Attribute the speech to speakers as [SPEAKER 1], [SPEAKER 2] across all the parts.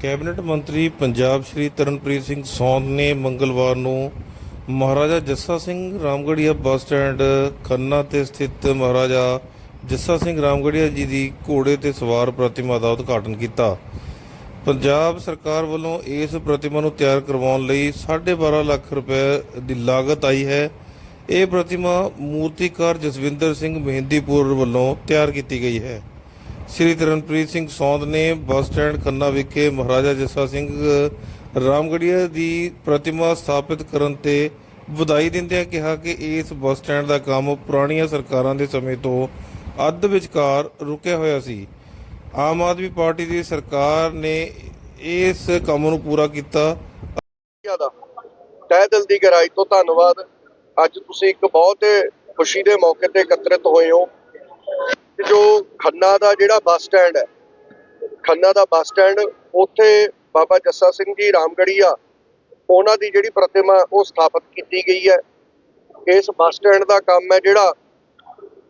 [SPEAKER 1] Cabinet ਮੰਤਰੀ ਪੰਜਾਬ ਸ਼੍ਰੀ ਤਰਨਪ੍ਰੀਤ ਸਿੰਘ ਸੌਂਦ ਨੇ ਮੰਗਲਵਾਰ ਨੂੰ ਮਹਾਰਾਜਾ ਜੱਸਾ ਸਿੰਘ ਰਾਮਗੜੀਆ ਬੱਸ ਸਟੈਂਡ ਖੰਨਾ ਤੇ ਸਥਿਤ ਮਹਾਰਾਜਾ ਜੱਸਾ ਸਿੰਘ ਰਾਮਗੜੀਆ ਜੀ ਦੀ ਘੋੜੇ ਤੇ ਸਵਾਰ ਪ੍ਰਤਿਮਾ ਦਾ ਉਦਘਾਟਨ ਕੀਤਾ। ਪੰਜਾਬ ਸਰਕਾਰ ਵੱਲੋਂ ਇਸ ਪ੍ਰਤਿਮਾ ਨੂੰ ਤਿਆਰ ਕਰਵਾਉਣ ਲਈ 12.5 ਲੱਖ ਰੁਪਏ ਦੀ ਲਾਗਤ ਆਈ ਹੈ। ਇਹ ਪ੍ਰਤਿਮਾ ਮੂਰਤੀਕਾਰ ਜਸਵਿੰਦਰ ਸਿੰਘ ਮਹਿੰਦੀਪੁਰ ਵੱਲੋਂ ਤਿਆਰ ਕੀਤੀ ਗਈ ਹੈ। ਸ੍ਰੀ ਤਰਨਪ੍ਰੀਤ ਸਿੰਘ ਸੌਂਦ ਨੇ ਬੱਸ ਸਟੈਂਡ ਖੰਨਾ ਵਿਖੇ ਮਹਾਰਾਜਾ ਜੱਸਾ ਸਿੰਘ ਰਾਮਗੜੀਆ ਦੀ ਪ੍ਰਤਿਮਾ ਸਥਾਪਿਤ ਕਰਨ ਤੇ ਵਧਾਈ ਦਿੰਦਿਆਂ ਕਿਹਾ ਕਿ ਇਸ ਬੱਸ ਸਟੈਂਡ ਦਾ ਕੰਮ ਪੁਰਾਣੀਆਂ ਸਰਕਾਰਾਂ ਦੇ ਸਮੇਂ ਤੋਂ ਅੱਧ ਵਿਚਕਾਰ ਰੁਕਿਆ ਹੋਇਆ ਸੀ। ਆਮ ਆਦਮੀ ਪਾਰਟੀ ਦੀ ਸਰਕਾਰ ਨੇ ਇਸ ਕੰਮ ਨੂੰ ਪੂਰਾ ਕੀਤਾ।
[SPEAKER 2] ਜ਼ਿਆਦਾ। ਤਹਿ ਦਿਲ ਦੀ ਗਹਿਰਾਈ ਤੋਂ ਧੰਨਵਾਦ। ਅੱਜ ਤੁਸੀਂ ਇੱਕ ਬਹੁਤ ਖੁਸ਼ੀ ਦੇ ਮੌਕੇ ਤੇ ਇਕੱਤਰਿਤ ਹੋਏ ਹੋ। ਜੋ ਖੰਨਾ ਦਾ ਜਿਹੜਾ ਬੱਸ ਸਟੈਂਡ ਹੈ, ਖੰਨਾ ਦਾ ਬੱਸ ਸਟੈਂਡ ਉੱਥੇ ਬਾਬਾ ਜੱਸਾ ਸਿੰਘ ਜੀ ਰਾਮਗੜੀਆ, ਉਹਨਾਂ ਦੀ ਜਿਹੜੀ ਪ੍ਰਤਿਮਾ ਉਹ ਸਥਾਪਿਤ ਕੀਤੀ ਗਈ ਹੈ। ਇਸ ਬੱਸ ਸਟੈਂਡ ਦਾ ਕੰਮ ਹੈ ਜਿਹੜਾ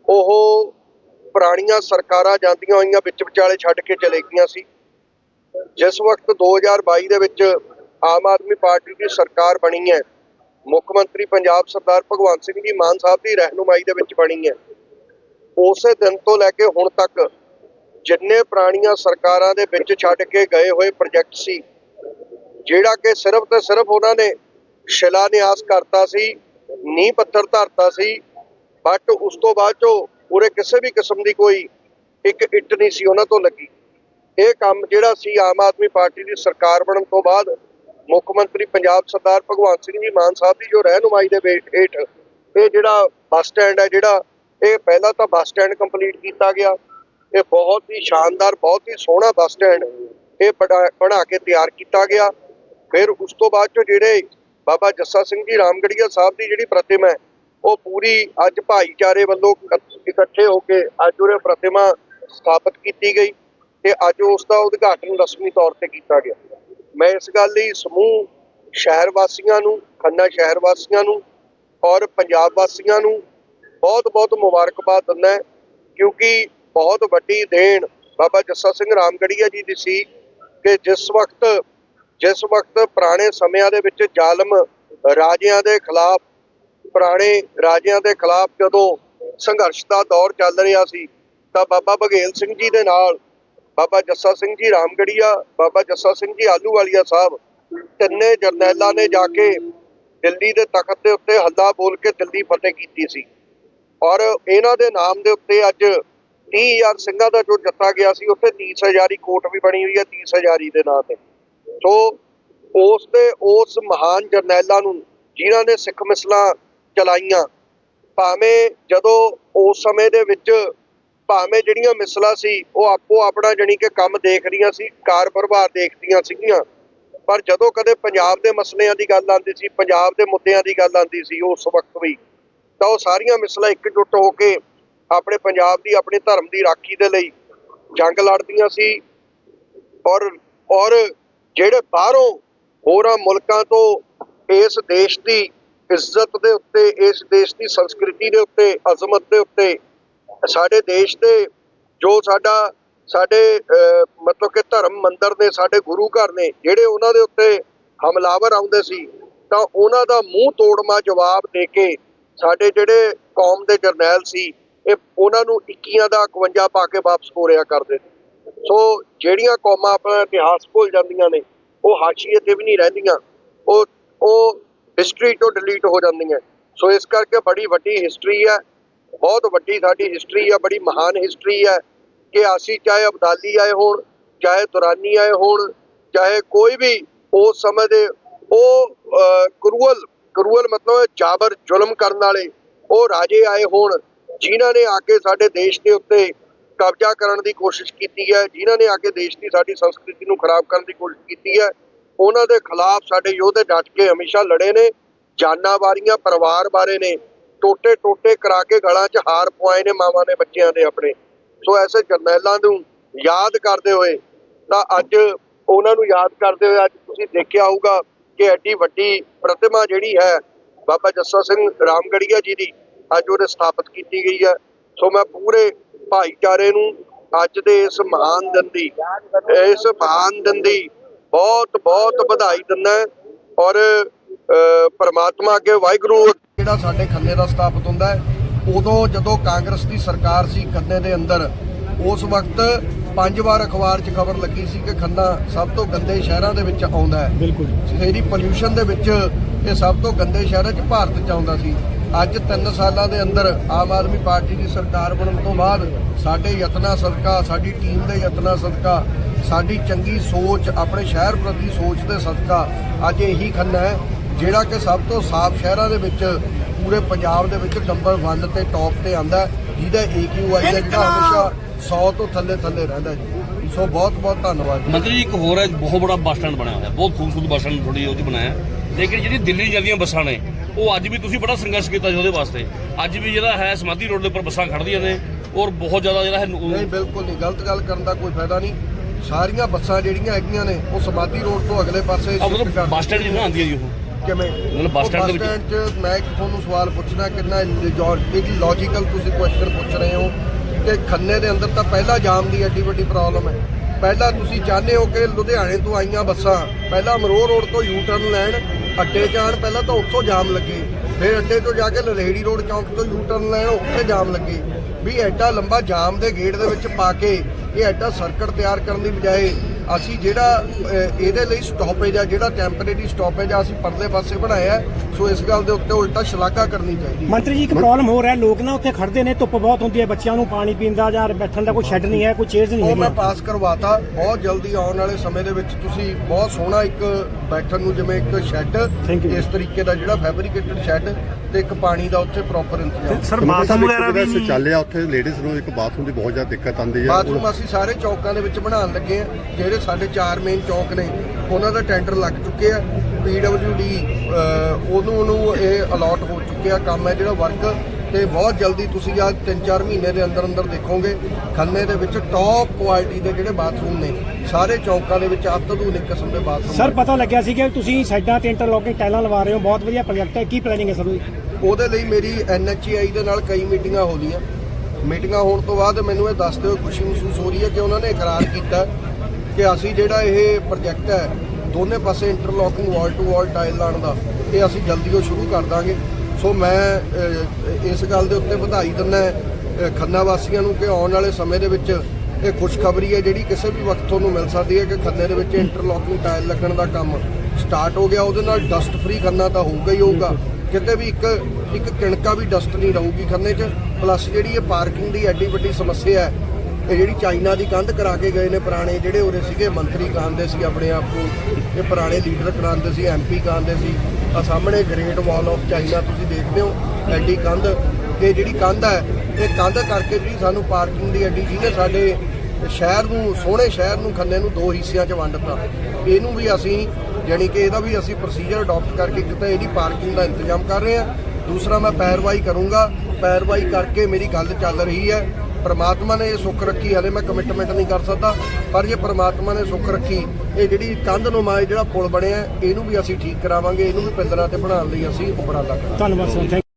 [SPEAKER 2] ਉਹ ਪੁਰਾਣੀਆਂ ਸਰਕਾਰਾਂ ਜਾਂਦੀਆਂ ਹੋਈਆਂ ਵਿੱਚ ਵਿਚਾਲੇ ਛੱਡ ਕੇ ਚਲੇ ਗਈਆਂ ਸੀ। ਜਿਸ ਵਕਤ 2022 ਦੇ ਵਿੱਚ ਆਮ ਆਦਮੀ ਪਾਰਟੀ ਦੀ ਸਰਕਾਰ ਬਣੀ ਹੈ, ਮੁੱਖ ਮੰਤਰੀ ਪੰਜਾਬ ਸਰਦਾਰ ਭਗਵੰਤ ਸਿੰਘ ਜੀ ਮਾਨ ਸਾਹਿਬ ਦੀ ਰਹਿਨੁਮਾਈ ਦੇ ਵਿੱਚ ਬਣੀ ਹੈ। ਉਸੇ ਦਿਨ ਤੋਂ ਲੈ ਕੇ ਹੁਣ ਤੱਕ ਜਿੰਨੇ ਪੁਰਾਣੀਆਂ ਸਰਕਾਰਾਂ ਦੇ ਵਿੱਚ ਛੱਡ ਕੇ ਗਏ ਹੋਏ ਪ੍ਰੋਜੈਕਟ ਸੀ, ਜਿਹੜਾ ਕਿ ਸਿਰਫ ਤੇ ਸਿਰਫ ਉਹਨਾਂ ਨੇ ਸ਼ਿਲਾਨਿਆਸ ਕਰਤਾ ਸੀ, ਨੀਂਹ ਪੱਥਰ ਧਰਤਾ ਸੀ ਬਟ ਉਸ ਤੋਂ ਬਾਅਦ ਚੋਂ ਪੂਰੇ ਕਿਸੇ ਵੀ ਕਿਸਮ ਦੀ ਕੋਈ ਇੱਕ ਇੱਟ ਨਹੀਂ ਸੀ ਉਹਨਾਂ ਤੋਂ ਲੱਗੀ। ਇਹ ਕੰਮ ਜਿਹੜਾ ਸੀ ਆਮ ਆਦਮੀ ਪਾਰਟੀ ਦੀ ਸਰਕਾਰ ਬਣਨ ਤੋਂ ਬਾਅਦ ਮੁੱਖ ਮੰਤਰੀ ਪੰਜਾਬ ਸਰਦਾਰ ਭਗਵੰਤ ਸਿੰਘ ਜੀ ਮਾਨ ਸਾਹਿਬ ਦੀ ਜੋ ਰਹਿਨੁਮਾਈ ਦੇ ਹੇਠ ਇਹ ਜਿਹੜਾ ਬੱਸ ਸਟੈਂਡ ਹੈ, ਜਿਹੜਾ ਇਹ ਪਹਿਲਾਂ ਤਾਂ ਬੱਸ ਸਟੈਂਡ ਕੰਪਲੀਟ ਕੀਤਾ ਗਿਆ। ਇਹ ਬਹੁਤ ਹੀ ਸ਼ਾਨਦਾਰ, ਬਹੁਤ ਹੀ ਸੋਹਣਾ ਬੱਸ ਸਟੈਂਡ ਇਹ ਬਣਾ ਬਣਾ ਕੇ ਤਿਆਰ ਕੀਤਾ ਗਿਆ। ਫਿਰ ਉਸ ਤੋਂ ਬਾਅਦ ਚੋਂ ਜਿਹੜੇ ਬਾਬਾ ਜੱਸਾ ਸਿੰਘ ਜੀ ਰਾਮਗੜੀਆ ਸਾਹਿਬ ਦੀ ਜਿਹੜੀ ਪ੍ਰਤਿਮਾ ਹੈ, ਉਹ ਪੂਰੀ ਅੱਜ ਭਾਈਚਾਰੇ ਵੱਲੋਂ ਇਕੱਠੇ ਹੋ ਕੇ ਅੱਜ ਉਹ ਪ੍ਰਤਿਮਾ ਸਥਾਪਿਤ ਕੀਤੀ ਗਈ ਤੇ ਅੱਜ ਉਸ ਦਾ ਉਦਘਾਟਨ ਰਸਮੀ ਤੌਰ ਤੇ ਕੀਤਾ ਗਿਆ। ਮੈਂ ਇਸ ਗੱਲ ਲਈ ਸਮੂਹ ਸ਼ਹਿਰ ਵਾਸੀਆਂ ਨੂੰ, ਖੰਨਾ ਸ਼ਹਿਰ ਵਾਸੀਆਂ ਨੂੰ ਔਰ ਪੰਜਾਬ ਵਾਸੀਆਂ ਨੂੰ ਬਹੁਤ-ਬਹੁਤ ਮੁਬਾਰਕਬਾਦ ਦਿੰਦਾ ਕਿਉਂਕਿ ਬਹੁਤ ਵੱਡੀ ਦੇਣ ਬਾਬਾ ਜੱਸਾ ਸਿੰਘ ਰਾਮਗੜੀਆ ਜੀ ਦੀ ਸੀ ਕਿ ਜਿਸ ਵਕਤ ਜਿਸ ਵਕਤ ਪੁਰਾਣੇ ਸਮਿਆਂ ਦੇ ਵਿੱਚ ਜ਼ਾਲਮ ਰਾਜਿਆਂ ਦੇ ਖਿਲਾਫ, ਪੁਰਾਣੇ ਰਾਜਿਆਂ ਦੇ ਖਿਲਾਫ ਜਦੋਂ ਸੰਘਰਸ਼ ਦਾ ਦੌਰ ਚੱਲ ਰਿਹਾ ਸੀ, ਤਾਂ ਬਾਬਾ ਬਘੇਲ ਸਿੰਘ ਜੀ ਦੇ ਨਾਲ ਬਾਬਾ ਜੱਸਾ ਸਿੰਘ ਜੀ ਰਾਮਗੜੀਆ, ਬਾਬਾ ਜੱਸਾ ਸਿੰਘ ਜੀ ਆਲੂਵਾਲੀਆ ਸਾਹਿਬ, ਤਿੰਨੇ ਜਰਨੈਲਾਂ ਨੇ ਜਾ ਕੇ ਦਿੱਲੀ ਦੇ ਤਖਤ ਦੇ ਉੱਤੇ ਹੱਲਾ ਬੋਲ ਕੇ ਦਿੱਲੀ ਫਤਿਹ ਕੀਤੀ ਸੀ। ਔਰ ਇਹਨਾਂ ਦੇ ਨਾਮ ਦੇ ਉੱਤੇ ਅੱਜ 30000 ਸਿੰਘਾਂ ਦਾ ਜੋ ਜੱਤਾ ਗਿਆ ਸੀ, ਉੱਥੇ 30000 ਕੋਟ ਵੀ ਬਣੀ ਹੋਈ ਹੈ 30000 ਦੇ ਨਾਂ ਤੇ। ਸੋ ਉਸ ਦੇ, ਉਸ ਮਹਾਨ ਜਰਨੈਲਾਂ ਨੂੰ ਜਿਨ੍ਹਾਂ ਨੇ ਸਿੱਖ ਮਿਸਲਾਂ ਚਲਾਈਆਂ, ਭਾਵੇਂ ਜਦੋਂ ਉਸ ਸਮੇਂ ਦੇ ਵਿੱਚ ਭਾਵੇਂ ਜਿਹੜੀਆਂ ਮਿਸਲਾਂ ਸੀ, ਉਹ ਆਪੋ ਆਪਣਾ ਜਾਣੀ ਕਿ ਕੰਮ ਦੇਖ ਰਹੀਆਂ ਸੀ, ਕਾਰ ਪ੍ਰਭਾਵ ਦੇਖਦੀਆਂ ਸੀਗੀਆਂ, ਪਰ ਜਦੋਂ ਕਦੇ ਪੰਜਾਬ ਦੇ ਮਸਲਿਆਂ ਦੀ ਗੱਲ ਆਉਂਦੀ ਸੀ, ਪੰਜਾਬ ਦੇ ਮੁੱਦਿਆਂ ਦੀ ਗੱਲ ਆਉਂਦੀ ਸੀ, ਉਸ ਵਕਤ ਵੀ ਤਾਂ ਉਹ ਸਾਰੀਆਂ ਮਿਸਲਾਂ ਇਕਜੁੱਟ ਹੋ ਕੇ ਆਪਣੇ ਪੰਜਾਬ ਦੀ, ਆਪਣੇ ਧਰਮ ਦੀ ਰਾਖੀ ਦੇ ਲਈ ਜੰਗ ਲੜਦੀਆਂ ਸੀ। ਔਰ ਔਰ ਜਿਹੜੇ ਬਾਹਰੋਂ ਹੋਰਾਂ ਮੁਲਕਾਂ ਤੋਂ ਇਸ ਦੇਸ਼ ਦੀ ਇੱਜ਼ਤ ਦੇ ਉੱਤੇ, ਇਸ ਦੇਸ਼ ਦੀ ਸੰਸਕ੍ਰਿਤੀ ਦੇ ਉੱਤੇ, ਅਜ਼ਮਤ ਦੇ ਉੱਤੇ, ਸਾਡੇ ਦੇਸ਼ ਦੇ ਜੋ ਸਾਡਾ, ਸਾਡੇ ਮਤਲਬ ਕਿ ਧਰਮ ਮੰਦਰ ਨੇ, ਸਾਡੇ ਗੁਰੂ ਘਰ ਨੇ, ਜਿਹੜੇ ਉਹਨਾਂ ਦੇ ਉੱਤੇ ਹਮਲਾਵਰ ਆਉਂਦੇ ਸੀ, ਤਾਂ ਉਹਨਾਂ ਦਾ ਮੂੰਹ ਤੋੜਮਾ ਜਵਾਬ ਦੇ ਕੇ ਸਾਡੇ ਜਿਹੜੇ ਕੌਮ ਦੇ ਜਰਨੈਲ ਸੀ, ਇਹ ਉਹਨਾਂ ਨੂੰ 21 ਦਾ 51 ਪਾ ਕੇ ਵਾਪਸ ਤੋਰਿਆ ਕਰਦੇ ਸੀ ਸੋ ਜਿਹੜੀਆਂ ਕੌਮਾਂ ਆਪਣਾ ਇਤਿਹਾਸ ਭੁੱਲ ਜਾਂਦੀਆਂ ਨੇ, ਉਹ ਹਾਸ਼ੀਏ ਤੇ ਵੀ ਨਹੀਂ ਰਹਿੰਦੀਆਂ। ਉਹ ਉਹ ਹਿਸਟਰੀ ਤੋਂ ਡਿਲੀਟ ਹੋ ਜਾਂਦੀਆਂ। ਸੋ ਇਸ ਕਰਕੇ ਬੜੀ ਵੱਡੀ ਹਿਸਟਰੀ ਹੈ, ਬਹੁਤ ਵੱਡੀ ਸਾਡੀ ਹਿਸਟਰੀ ਹੈ, ਬੜੀ ਮਹਾਨ ਹਿਸਟਰੀ ਹੈ ਕਿ ਅਸੀਂ ਚਾਹੇ ਅਬਦਾਲੀ ਆਏ ਹੋਣ, ਚਾਹੇ ਦੁਰਾਨੀ ਆਏ ਹੋਣ, ਚਾਹੇ ਕੋਈ ਵੀ ਉਸ ਸਮੇਂ ਦੇ ਉਹ ਕਰੂਅਲ ਕਰੂਅਲ ਮਤਲਬ ਜਾਬਰ ਜ਼ੁਲਮ ਕਰਨ ਵਾਲੇ ਉਹ ਰਾਜੇ ਆਏ ਹੋਣ, ਜਿਨ੍ਹਾਂ ਨੇ ਆ ਕੇ ਸਾਡੇ ਦੇਸ਼ ਦੇ ਉੱਤੇ ਕਬਜ਼ਾ ਕਰਨ ਦੀ ਕੋਸ਼ਿਸ਼ ਕੀਤੀ ਹੈ, ਜਿਨ੍ਹਾਂ ਨੇ ਆ ਕੇ ਦੇਸ਼ ਦੀ ਸਾਡੀ ਸੰਸਕ੍ਰਿਤੀ ਨੂੰ ਖਰਾਬ ਕਰਨ ਦੀ ਕੋਸ਼ਿਸ਼ ਕੀਤੀ ਹੈ, ਉਹਨਾਂ ਦੇ ਖਿਲਾਫ ਸਾਡੇ ਯੋਧੇ ਡਟ ਕੇ ਹਮੇਸ਼ਾ ਲੜੇ ਨੇ, ਜਾਨਾਂ ਵਾਰੀਆਂ, ਪਰਿਵਾਰ ਬਾਰੇ ਨੇ ਟੋਟੇ ਟੋਟੇ ਕਰਾ ਕੇ ਗਲਾਂ 'ਚ ਹਾਰ ਪਵਾਏ ਨੇ ਮਾਵਾਂ ਨੇ ਬੱਚਿਆਂ ਦੇ ਆਪਣੇ। ਸੋ ਐਸੇ ਜਰਨੈਲਾਂ ਨੂੰ ਯਾਦ ਕਰਦੇ ਹੋਏ, ਤਾਂ ਅੱਜ ਉਹਨਾਂ ਨੂੰ ਯਾਦ ਕਰਦੇ ਹੋਏ ਅੱਜ ਤੁਸੀਂ ਦੇਖਿਆ ਹੋਊਗਾ ਕਿ ਐਡੀ ਵੱਡੀ ਪ੍ਰਤਿਮਾ ਜਿਹੜੀ ਹੈ ਬਾਬਾ ਜੱਸਾ ਸਿੰਘ ਰਾਮਗੜੀਆ ਜੀ ਦੀ ਅੱਜ ਉਹਦੇ ਸਥਾਪਿਤ ਕੀਤੀ ਗਈ ਹੈ। ਸੋ ਮੈਂ ਪੂਰੇ ਭਾਈਚਾਰੇ ਨੂੰ ਅੱਜ ਦੇ ਇਸ ਮਹਾਨ ਦਿਨ ਦੀ ਇਸ ਮਹਾਨ ਦਿਨ ਦੀ ਬਹੁਤ ਬਹੁਤ ਵਧਾਈ ਦਿੰਦਾ ਔਰ ਅ, ਪ੍ਰਮਾਤਮਾ ਅੱਗੇ ਵਾਹਿਗੁਰੂ ਜਿਹੜਾ ਸਾਡੇ ਖੰਨੇ ਦਾ ਸਥਾਪਿਤ ਹੁੰਦਾ ਹੈ ਉਦੋਂ ਜਦੋਂ ਕਾਂਗਰਸ ਦੀ ਸਰਕਾਰ ਸੀ ਖੰਨੇ ਦੇ ਅੰਦਰ ਉਸ ਵਕਤ ਪੰਜ ਵਾਰ ਅਖਬਾਰ 'ਚ ਖਬਰ ਲੱਗੀ ਸੀ ਕਿ ਖੰਨਾ ਸਭ ਤੋਂ ਗੰਦੇ ਸ਼ਹਿਰਾਂ ਦੇ ਵਿੱਚ ਆਉਂਦਾ ਹੈ।
[SPEAKER 3] ਬਿਲਕੁਲ
[SPEAKER 2] ਸ਼ਹਿਰੀ ਪੋਲਿਊਸ਼ਨ ਦੇ ਵਿੱਚ ਇਹ ਸਭ ਤੋਂ ਗੰਦੇ ਸ਼ਹਿਰਾਂ 'ਚ ਭਾਰਤ 'ਚ ਆਉਂਦਾ ਸੀ। ਅੱਜ 3 ਸਾਲਾਂ ਦੇ ਅੰਦਰ ਆਮ ਆਦਮੀ ਪਾਰਟੀ ਦੀ ਸਰਕਾਰ ਬਣਨ ਤੋਂ ਬਾਅਦ ਸਾਡੇ ਯਤਨਾਂ ਸਦਕਾ ਸਾਡੀ ਟੀਮ ਦੇ ਯਤਨਾਂ ਸਦਕਾ ਸਾਡੀ ਚੰਗੀ ਸੋਚ ਆਪਣੇ ਸ਼ਹਿਰ ਪ੍ਰਤੀ ਸੋਚ ਦੇ ਸਦਕਾ ਅੱਜ ਇਹੀ ਖੰਨਾ ਹੈ ਜਿਹੜਾ ਕਿ ਸਭ ਤੋਂ ਸਾਫ਼ ਸ਼ਹਿਰਾਂ ਦੇ ਵਿੱਚ ਪੂਰੇ ਪੰਜਾਬ ਦੇ ਵਿੱਚ ਨੰਬਰ 1 ਤੇ ਟੌਪ ਤੇ ਆਂਦਾ ਜਿਹਦਾ AQI ਹੈ ਜਿਹੜਾ ਹਮੇਸ਼ਾ 100 ਤੋਂ ਥੱਲੇ ਥੱਲੇ ਰਹਿੰਦਾ ਜੀ। ਸੋ ਬਹੁਤ ਬਹੁਤ ਧੰਨਵਾਦ
[SPEAKER 4] ਮੰਤਰੀ ਜੀ ਇੱਕ ਹੋਰ ਹੈ ਬਹੁਤ ਬੜਾ ਬੱਸ ਸਟੈਂਡ ਬਣਿਆ ਹੋਇਆ ਬਹੁਤ ਖੂਬਸੂਰਤ ਬੱਸ ਸਟੈਂਡ ਥੋੜੀ ਉਹਦੀ ਬਣਾਇਆ ਲੇਕਿਨ ਜਿਹੜੀ ਦਿੱਲੀ ਜਾਂਦੀਆਂ ਬੱਸਾਂ ਨੇ ਉਹ ਅੱਜ ਵੀ ਤੁਸੀਂ ਬੜਾ ਸੰਘਰਸ਼ ਕੀਤਾ ਜੀ ਉਹਦੇ ਵਾਸਤੇ। ਅੱਜ ਵੀ ਜਿਹੜਾ ਹੈ ਸਮਾਧੀ ਰੋਡ ਦੇ ਉੱਪਰ ਬੱਸਾਂ ਖੜਦੀਆਂ ਨੇ ਔਰ ਬਹੁਤ ਜ਼ਿਆਦਾ ਜਿਹੜਾ ਹੈ
[SPEAKER 2] ਨਹੀਂ ਬਿਲਕੁਲ ਨਹੀਂ ਗਲਤ ਗੱਲ ਕਰਨ ਦਾ ਕੋਈ ਫਾਇਦਾ ਨਹੀਂ। ਸਾਰੀਆਂ ਬੱਸਾਂ ਜਿਹੜੀਆਂ ਹੈਗੀਆਂ ਨੇ ਉਹ ਸਮਾਧੀ ਰੋਡ ਤੋਂ ਅਗਲੇ ਪਾਸੇ
[SPEAKER 4] ਬੱਸ ਸਟੈਂਡ ਜਿੰਨਾ ਆਉਂਦੀ ਹੈ ਜੀ ਉਹ।
[SPEAKER 2] ਕਿਵੇਂ?
[SPEAKER 4] ਮਤਲਬ ਬੱਸ ਸਟੈਂਡ ਦੇ ਵਿੱਚ-
[SPEAKER 2] ਮੈਂ ਇੱਕ ਤੁਹਾਨੂੰ ਸਵਾਲ ਪੁੱਛਣਾ ਕਿੰਨਾ ਲੌਜੀਕਲ ਤੁਸੀਂ ਕੁਐਸਚਨ ਪੁੱਛ ਰਹੇ ਹੋ? ਕਿ ਖੰਨੇ ਦੇ ਅੰਦਰ ਤਾਂ ਪਹਿਲਾਂ ਜਾਮ ਦੀ ਐਡੀ ਵੱਡੀ ਪ੍ਰੋਬਲਮ ਹੈ। ਪਹਿਲਾਂ ਤੁਸੀਂ ਚਾਹੁੰਦੇ ਹੋ ਕਿ ਲੁਧਿਆਣੇ ਤੋਂ ਆਈਆਂ ਬੱਸਾਂ ਪਹਿਲਾਂ ਅਮਰੋਹ ਰੋਡ ਤੋਂ ਯੂ ਟਰਨ ਲੈਣ ਅੱਡੇ ਜਾਣ ਪਹਿਲਾਂ ਤਾਂ ਉੱਥੋਂ ਜਾਮ ਲੱਗੇ। ਫਿਰ ਅੱਡੇ ਤੋਂ ਜਾ ਕੇ ਲਰੇੜੀ ਰੋਡ ਚੌਂਕ ਤੋਂ ਯੂ ਟਰਨ ਲੈਣ ਉੱਥੇ ਜਾਮ ਲੱਗੇ। ਵੀ ਐਡਾ ਲੰਬਾ ਜਾਮ ਦੇ ਗੇਟ ਦੇ ਵਿੱਚ ਪਾ ਕੇ ਇਹ ਐਡਾ ਸਰਕਟ ਤਿਆਰ ਕਰਨ ਦੀ ਬਜਾਏ ਅਸੀਂ ਜਿਹੜਾ ਇਹਦੇ ਲਈ ਸਟਾਪੇਜ ਆ ਜਿਹੜਾ ਟੈਂਪਰੇਰੀ ਸਟਾਪੇਜ ਆ ਅਸੀਂ ਪਰਲੇ ਪਾਸੇ ਬਣਾਇਆ ਹੈ। ਸੋ ਇਸ ਗੱਲ ਦੇ ਉੱਤੇ ਉਲਟਾ ਸ਼ਲਾਘਾ ਕਰਨੀ ਚਾਹੀਦੀ ਹੈ।
[SPEAKER 3] ਮੰਤਰੀ ਜੀ ਇੱਕ ਪ੍ਰੋਬਲਮ ਹੋ ਰਿਹਾ ਲੋਕ ਨਾ ਉੱਥੇ ਖੜਦੇ ਨੇ ਧੁੱਪ ਬਹੁਤ ਹੁੰਦੀ ਹੈ ਬੱਚਿਆਂ ਨੂੰ ਪਾਣੀ ਪੀਣ ਦਾ ਜਾਂ ਬੈਠਣ ਦਾ ਕੋਈ ਸ਼ੈੱਡ ਨਹੀਂ ਹੈ ਕੋਈ ਚੇਅਰਸ ਨਹੀਂ
[SPEAKER 2] ਉਹ ਮੈਂ ਪਾਸ ਕਰਵਾਤਾ ਬਹੁਤ ਜਲਦੀ ਆਉਣ ਵਾਲੇ ਸਮੇਂ ਦੇ ਵਿੱਚ ਤੁਸੀਂ ਬਹੁਤ ਸੋਹਣਾ ਇੱਕ ਬੈਠਣ ਨੂੰ ਜਿਵੇਂ ਇੱਕ ਸ਼ੈੱਡ. ਇਸ ਤਰੀਕੇ ਦਾ ਜਿਹੜਾ ਫੈਬਰੀਕੇਟਡ ਸ਼ੈੱਡ ਤੇ ਇੱਕ ਪਾਣੀ ਦਾ ਉੱਥੇ ਪ੍ਰੋਪਰ ਇੰਤਜ਼ਾਮ।
[SPEAKER 3] ਸਰ ਬਾਥਰੂਮ ਵਗੈਰਾ ਵੀ
[SPEAKER 5] ਸ਼ੌਚਾਲਿਆ ਉੱਥੇ ਲੇਡੀਜ਼ ਨੂੰ ਇੱਕ ਬਾਥਰੂਮ ਦੀ ਬਹੁਤ ਜ਼ਿਆਦਾ ਦਿੱਕਤ ਆਉਂਦੀ ਹੈ।
[SPEAKER 2] ਬਾਥਰੂਮ ਅਸੀਂ ਸਾਰੇ ਚੌਕਾਂ ਦੇ ਵਿੱਚ ਬਣਾਉਣ ਲੱਗੇ ਆ ਜਿਹੜੇ ਸਾਡੇ ਚਾਰ ਮੇਨ ਚੌਕ ਨੇ ਉਹਨਾਂ ਦਾ ਟੈਂਡਰ ਲੱਗ ਚੁੱਕੇ ਆ। ਪੀਡਬਲਯੂਡੀ ਉਹਨੂੰ ਉਹਨੂੰ ਇਹ ਅਲਾਟ ਹੋ ਚੁੱਕਿਆ। ਕੰਮ ਹੈ ਜਿਹੜਾ ਵਰਕ ਤੇ ਬਹੁਤ ਜਲਦੀ ਤੁਸੀਂ ਆ 3-4 ਮਹੀਨੇ ਦੇ ਅੰਦਰ ਅੰਦਰ ਦੇਖੋਗੇ ਖੰਨੇ ਦੇ ਵਿੱਚ ਟੌਪ ਕੁਆਲਿਟੀ ਦੇ ਜਿਹੜੇ ਬਾਥਰੂਮ ਨੇ ਸਾਰੇ ਚੌਕਾਂ ਦੇ ਵਿੱਚ ਅਤਿਆਧੁਨਿਕ ਕਿਸਮ ਦੇ ਬਾਥਰੂਮ
[SPEAKER 3] ਸਰ ਪਤਾ ਲੱਗਿਆ ਸੀ ਕਿ ਤੁਸੀਂ ਸਾਈਡਾਂ ਤੇ ਇੰਟਰਲੋਕਿੰਗ ਟਾਈਲਾਂ ਲਵਾ ਰਹੇ ਹੋ ਬਹੁਤ ਵਧੀਆ ਪ੍ਰੋਜੈਕਟ ਹੈ ਕੀ ਪਲੈਨਿੰਗ ਹੈ ਸਰ ਉਹਦੀ?
[SPEAKER 2] ਲਈ ਮੇਰੀ ਐਨਐਚਆਈ ਦੇ ਨਾਲ ਕਈ ਮੀਟਿੰਗਾਂ ਹੋ ਲਈਆਂ ਮੀਟਿੰਗਾਂ ਹੋਣ ਤੋਂ ਬਾਅਦ ਮੈਨੂੰ ਇਹ ਦੱਸਦੇ ਹੋਏ ਖੁਸ਼ੀ ਮਹਿਸੂਸ ਹੋ ਰਹੀ ਹੈ ਕਿ ਉਹਨਾਂ ਨੇ ਇਕਰਾਰ ਕੀਤਾ ਕਿ ਅਸੀਂ ਜਿਹੜਾ ਇਹ ਪ੍ਰੋਜੈਕਟ ਹੈ ਦੋਨੇ ਪਾਸੇ interlocking wall to wall tile ਲਾਉਣ ਦਾ ਇਹ ਅਸੀਂ ਜਲਦੀ ਉਹ ਸ਼ੁਰੂ ਕਰ ਦਾਂਗੇ। ਸੋ ਮੈਂ ਇਸ ਗੱਲ ਦੇ ਉੱਤੇ ਵਧਾਈ ਦਿੰਦਾ ਖੰਨਾ ਵਾਸੀਆਂ ਨੂੰ ਕਿ ਆਉਣ ਵਾਲੇ ਸਮੇਂ ਦੇ ਵਿੱਚ ਇਹ ਖੁਸ਼ਖਬਰੀ ਹੈ ਜਿਹੜੀ ਕਿਸੇ ਵੀ ਵਕਤ ਤੁਹਾਨੂੰ ਮਿਲ ਸਕਦੀ ਹੈ ਕਿ ਖੰਨੇ ਦੇ ਵਿੱਚ ਇੰਟਰਲੋਕਿੰਗ ਟਾਈਲ ਲੱਗਣ ਦਾ ਕੰਮ ਸਟਾਰਟ ਹੋ ਗਿਆ। ਉਹਦੇ ਨਾਲ ਡਸਟ ਫ੍ਰੀ ਖੰਨਾ ਤਾਂ ਹੋਊਗਾ ਹੀ ਹੋਊਗਾ। ਕਿਤੇ ਵੀ ਇੱਕ ਇੱਕ ਕਿਣਕਾ ਵੀ ਡਸਟ ਨਹੀਂ ਰਹੂਗੀ ਖੰਨੇ 'ਚ। ਪਲੱਸ ਜਿਹੜੀ ਇਹ ਪਾਰਕਿੰਗ ਦੀ ਐਡੀ ਵੱਡੀ ਸਮੱਸਿਆ ਹੈ ਇਹ ਜਿਹੜੀ ਚਾਈਨਾ ਦੀ ਕੰਧ ਕਰਾ ਕੇ ਗਏ ਨੇ ਪੁਰਾਣੇ ਜਿਹੜੇ ਉਰੇ ਸੀਗੇ ਮੰਤਰੀ ਕਹਾਂਦੇ ਸੀ ਆਪਣੇ ਆਪ ਨੂੰ, ਇਹ ਪੁਰਾਣੇ ਲੀਡਰ ਕਰਾਉਂਦੇ ਸੀ ਐਮਪੀ ਕਹਾਂਦੇ ਸੀ। ਆ ਸਾਹਮਣੇ ਗ੍ਰੇਟ ਵਾਲ ਆਫ ਚਾਈਨਾ ਤੁਸੀਂ ਦੇਖਦੇ ਹੋ, ਐਡੀ ਕੰਧ। ਇਹ ਜਿਹੜੀ ਕੰਧ ਹੈ, ਇਹ ਕੰਧ ਕਰਕੇ ਜਿਹੜੀ ਸਾਨੂੰ ਪਾਰਕਿੰਗ ਦੀ ਐਡੀ, ਜਿਹਨੇ ਸਾਡੇ ਸ਼ਹਿਰ ਨੂੰ, ਸੋਹਣੇ ਸ਼ਹਿਰ ਨੂੰ, ਖੰਨੇ ਨੂੰ ਦੋ ਹਿੱਸਿਆਂ 'ਚ ਵੰਡਤਾ ਇਹਨੂੰ ਵੀ ਅਸੀਂ ਯਾਨੀ ਕਿ ਇਹਦਾ ਵੀ ਅਸੀਂ ਪ੍ਰੋਸੀਜਰ ਅਡਾਪਟ ਕਰਕੇ ਇੱਕ ਇਹਦੀ ਪਾਰਕਿੰਗ ਦਾ ਇੰਤਜ਼ਾਮ ਕਰ ਰਹੇ ਹਾਂ। ਦੂਸਰਾ ਮੈਂ ਪੈਰਵਾਈ ਕਰੂੰਗਾ। ਪੈਰਵਾਈ ਕਰਕੇ ਮੇਰੀ ਗੱਲ ਚੱਲ ਰਹੀ ਹੈ। ਪ੍ਰਮਾਤਮਾ ਨੇ ਇਹ ਸੁੱਖ ਰੱਖੀ, ਹਲੇ ਮੈਂ ਕਮਿਟਮੈਂਟ ਨਹੀਂ ਕਰ ਸਕਦਾ, ਪਰ ਜੇ ਪ੍ਰਮਾਤਮਾ ਨੇ ਸੁੱਖ ਰੱਖੀ, ਇਹ ਜਿਹੜੀ ਕੰਧ ਨੁਮਾ ਜਿਹੜਾ ਪੁਲ ਬਣਿਆ, ਇਹਨੂੰ ਵੀ ਅਸੀਂ ਠੀਕ ਕਰਾਵਾਂਗੇ, ਇਹਨੂੰ ਵੀ ਪਿੰਦਰਾਂ ਤੇ ਬਣਾਉਣ ਲਈ ਅਸੀਂ ਉਪਰਾਲਾ ਕਰਾਂਗੇ।
[SPEAKER 3] ਧੰਨਵਾਦ ਸਰ